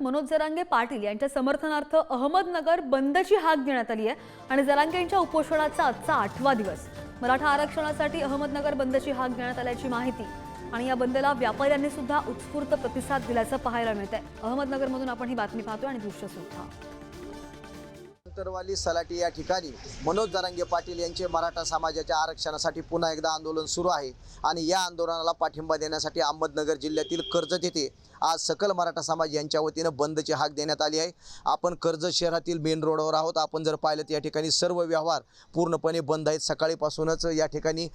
मनोज जरांगे पाटील यांच्या समर्थनार्थ अहमदनगर बंदची हाक देण्यात आली आहे आणि जरांगे यांच्या उपोषणाचा आजचा आठवा दिवस. मराठा आरक्षणासाठी अहमदनगर बंदची हाक देण्यात आल्याची माहिती आणि या बंदला व्यापाऱ्यांनी सुद्धा उत्स्फूर्त प्रतिसाद दिल्याचं पाहायला मिळत आहे अहमदनगरमधून आपण ही बातमी पाहतो आणि दृश्य सुद्धा. अंतरवाली सलाटी या ठिकाणी मनोज जरांगे पाटील यांचे मराठा समाजाच्या आरक्षणासाठी पुन्हा एकदा आंदोलन सुरू आहे. आणि या आंदोलनाला पाठिंबा देण्यासाठी अहमदनगर जिल्ह्यातील कर्जत येथे आज सकल मराठा समाज यांच्या वतीनं बंदची हाक देण्यात आली आहे. आपण कर्जत शहरातील मेन रोडवर आहोत. आपण जर पाहिलं तर या ठिकाणी सर्व व्यवहार पूर्णपणे बंद आहेत. सकाळीपासूनच या ठिकाणी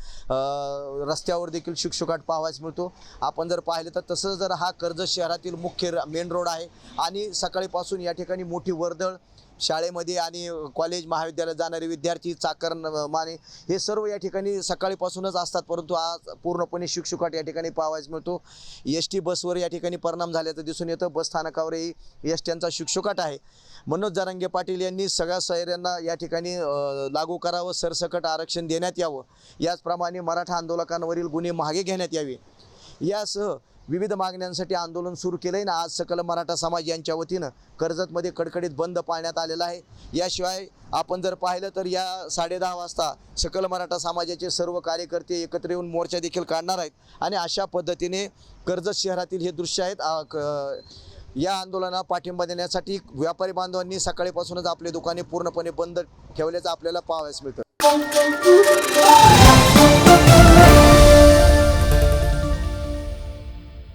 रस्त्यावर देखील शुकशुकाट पाहावयास मिळतो. आपण जर पाहिलं तर तसं जर हा कर्जत शहरातील मुख्य मेन रोड आहे आणि सकाळीपासून या ठिकाणी मोठी वर्दळ शाळेमध्ये आणि कॉलेज महाविद्यालयात जाणारे विद्यार्थी चाकर माने हे सर्व या ठिकाणी सकाळीपासूनच असतात. परंतु आज पूर्णपणे शुकशुकाट या ठिकाणी पाहावायच मिळतो. एस टी बसवर या ठिकाणी पर परिणाम झाल्याचं दिसून येतं. बस स्थानकावरही एस ट्यांचा शुकशुकाट आहे. मनोज जारांगे पाटील यांनी सगळ्या सोयऱ्यांना या ठिकाणी लागू करावं सरसकट आरक्षण देण्यात यावं. याचप्रमाणे मराठा आंदोलकांवरील गुन्हे मागे घेण्यात यावे. यासह विविध मागण्यांसाठी आंदोलन सुरू केलं आहे ना आज सकल मराठा समाज यांच्या वतीनं कर्जतमध्ये कडकडीत बंद पाळण्यात आलेला आहे. याशिवाय आपण जर पाहिलं तर या साडेदहा वाजता सकल मराठा समाजाचे सर्व कार्यकर्ते एकत्र येऊन मोर्चा देखील काढणार आहेत. आणि अशा पद्धतीने कर्जत शहरातील हे दृश्य आहेत. क- या आंदोलनाला पाठिंबा देण्यासाठी व्यापारी बांधवांनी सकाळीपासूनच आपले दुकाने पूर्णपणे बंद ठेवल्याचं आपल्याला पाहावयास मिळतं.